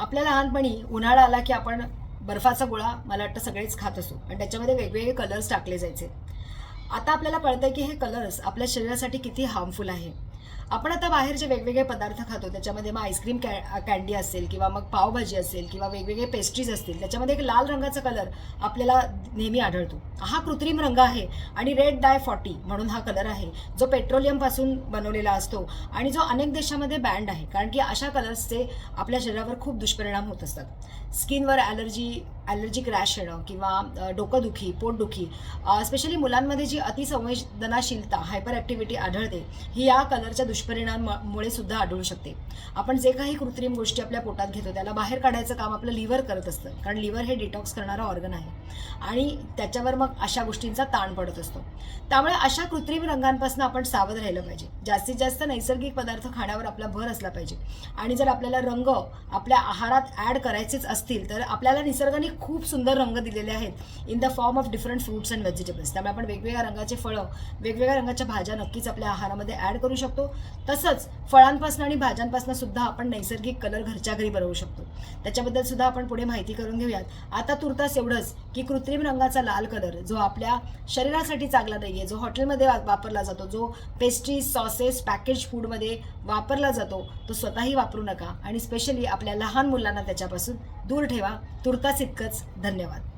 आपल्या लहानपणी उन्हाळा आला की आपण बर्फाचा गोळा मला वाटतं सगळेच खात असो. आणि त्याच्यामध्ये वेगवेगळे कलर्स टाकले जायचे. आता आपल्याला कळतं की हे कलर्स आपल्या शरीरासाठी किती हार्मफुल आहे. आपण आता बाहेर जे वेगवेगळे पदार्थ खातो त्याच्यामध्ये मग आईस्क्रीम कॅ कॅन्डी असेल किंवा मग पावभाजी असेल किंवा वेगवेगळे पेस्ट्रीज असतील त्याच्यामध्ये एक लाल रंगाचा कलर आपल्याला नेहमी आढळतो. हा कृत्रिम रंग आहे आणि रेड डाय फॉर्टी म्हणून हा कलर आहे जो पेट्रोलियमपासून बनवलेला असतो आणि जो अनेक देशामध्ये बँड आहे कारण की अशा कलर्सचे आपल्या शरीरावर खूप दुष्परिणाम होत असतात. स्किनवर ॲलर्जी ॲलर्जिक रॅश येणं किंवा डोकंदुखी पोटदुखी स्पेशली मुलांमध्ये जी अतिसंवेदनाशीलता हायपर ॲक्टिव्हिटी आढळते ही या कलरच्या दुष्परिणामामुळे सुद्धा आढळू शकते. आपण जे काही कृत्रिम गोष्टी आपल्या पोटात घेतो त्याला बाहेर काढायचं काम आपलं लिव्हर करत असतं. कारण लिव्हर हे डिटॉक्स करणारं ऑर्गन आहे. आणि त्याच्यावर मग अशा गोष्टींचा ताण पडत असतो. त्यामुळे अशा कृत्रिम रंगांपासून आपण सावध राहिलं पाहिजे. जास्तीत जास्त नैसर्गिक पदार्थ खाण्यावर आपला भर असला पाहिजे. आणि जर आपल्याला रंग आपल्या आहारात ॲड करायचेच असतील तर आपल्याला निसर्गाने खूप सुंदर रंग दिलेले आहेत in the form of different fruits and vegetables. त्यामुळे आपण वेगवेगळ्या रंगाचे फळं वेगवेगळ्या रंगाच्या भाज्या नक्कीच आपल्या आहारामध्ये ॲड करू शकतो. तसंच फळांपासून आणि भाज्यांपासून सुद्धा आपण नैसर्गिक कलर घरच्या घरी बनवू शकतो. त्याच्याबद्दल सुद्धा आपण पुढे माहिती करून घेऊयात. आता तुर्तास एवढंच की कृत्रिम रंगाचा लाल कलर जो आपल्या शरीरासाठी चांगला नाही आहे जो हॉटेलमध्ये वापरला जातो जो पेस्ट्रीज सॉसेस पॅकेज फूडमध्ये वापरला जातो तो स्वतःही वापरू नका. आणि स्पेशली आपल्या लहान मुलांना त्याच्यापासून दूर ठेवा. तुर्तास इतकंच. धन्यवाद.